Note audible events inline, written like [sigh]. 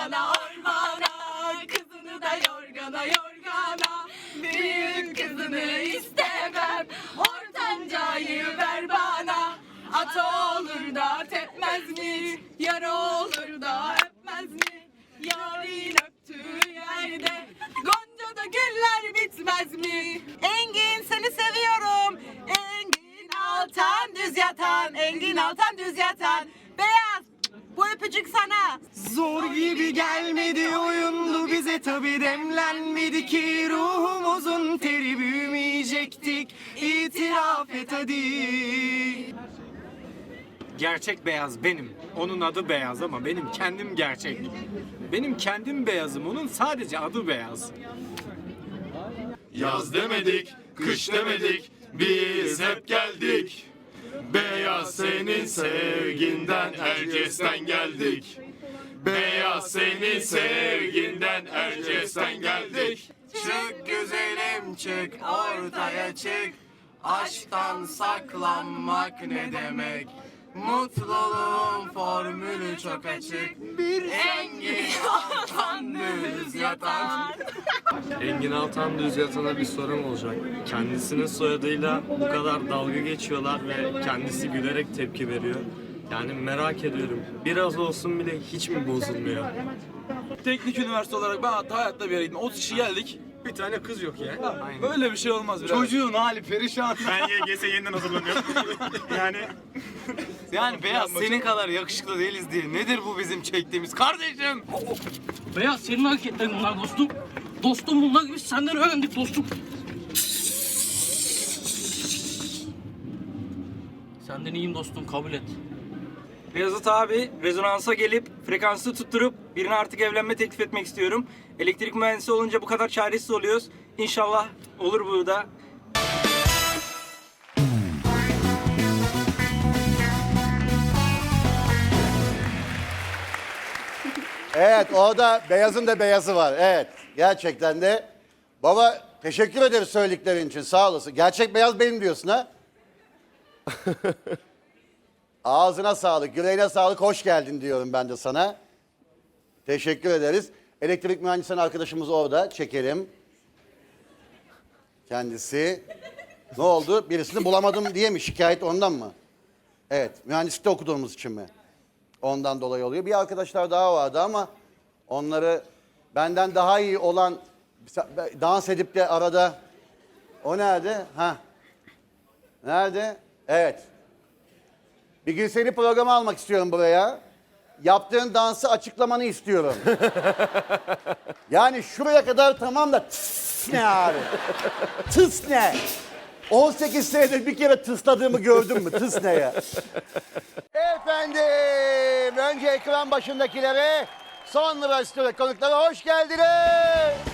ormana ormana Kızını da yorgana yorgana. Büyük kızını istemem Ortancayı ver bana. Ata olur da tepmez mi Yar olur da öpmez mi? Yarın öptüğü yerde Gonca'da güller bitmez mi? Engin seni seviyorum. Engin Altan düz yatan Engin Altan düz yatan. Beyaz bu öpücük sana Zor gibi gelmedi oyundu bize tabi demlenmedi ki ruhumuzun teri büyümeyecektik itiraf et hadi. Gerçek beyaz benim. Onun adı beyaz ama benim kendim gerçek. Benim kendim beyazım. Onun sadece adı beyaz. Yaz demedik, kış demedik, biz hep geldik. Beyaz senin sevginden Erciyes'ten geldik. Beyaz senin sevginden Erciyes'ten geldik. Çık güzelim çık ortaya çık Aşktan saklanmak ne demek Mutluluğun formülü çok açık Bir engin Engin Altan Düz Yatan'a bir sorum olacak. Kendisinin soyadıyla bu kadar dalga geçiyorlar ve kendisi gülerek tepki veriyor. Yani merak ediyorum. Biraz olsun bile hiç mi bozulmuyor? Teknik üniversite olarak ben hatta hayatta bir yere gittim. 30 kişi geldik. Bir tane kız yok ya Böyle bir şey olmaz birader. Çocuğun hali perişan Ben YGS yeniden hazırlanıyorum. yani Yani beyaz senin kadar yakışıklı değiliz diye Nedir bu bizim çektiğimiz kardeşim Beyaz senin hareketlerin bunlar dostum. Dostum bunlar biz senden öğrendik dostum. Senden iyiyim dostum kabul et. Beyazıt abi rezonansa gelip frekansı tutturup birine artık evlenme teklif etmek istiyorum. Elektrik mühendisi olunca bu kadar çaresiz oluyoruz. İnşallah olur bu da. Evet orada beyazın da beyazı var. Evet gerçekten de. Baba teşekkür ederiz söylediklerin için sağ olasın. Gerçek beyaz benim diyorsun ha? [laughs] Ağzına sağlık, yüreğine sağlık, hoş geldin diyorum ben de sana. Teşekkür ederiz. Elektrik mühendisinin arkadaşımız orada. Çekelim. Kendisi. Ne oldu? Birisini bulamadım diye mi? Şikayet ondan mı? Evet. Mühendislikte okuduğumuz için mi? Ondan dolayı oluyor. Bir arkadaşlar daha vardı ama onları benden daha iyi olan dans edip de arada o nerede? Ha. Nerede? Evet. Bir gün seni programa almak istiyorum buraya. Yaptığın dansı açıklamanı istiyorum. yani şuraya kadar tamam da tıs ne abi? Tıs ne? 18 senedir bir kere tısladığımı gördün mü? Tıs ne ya? Efendim, önce ekran başındakilere, sonra stüdyo konuklara hoş geldiniz.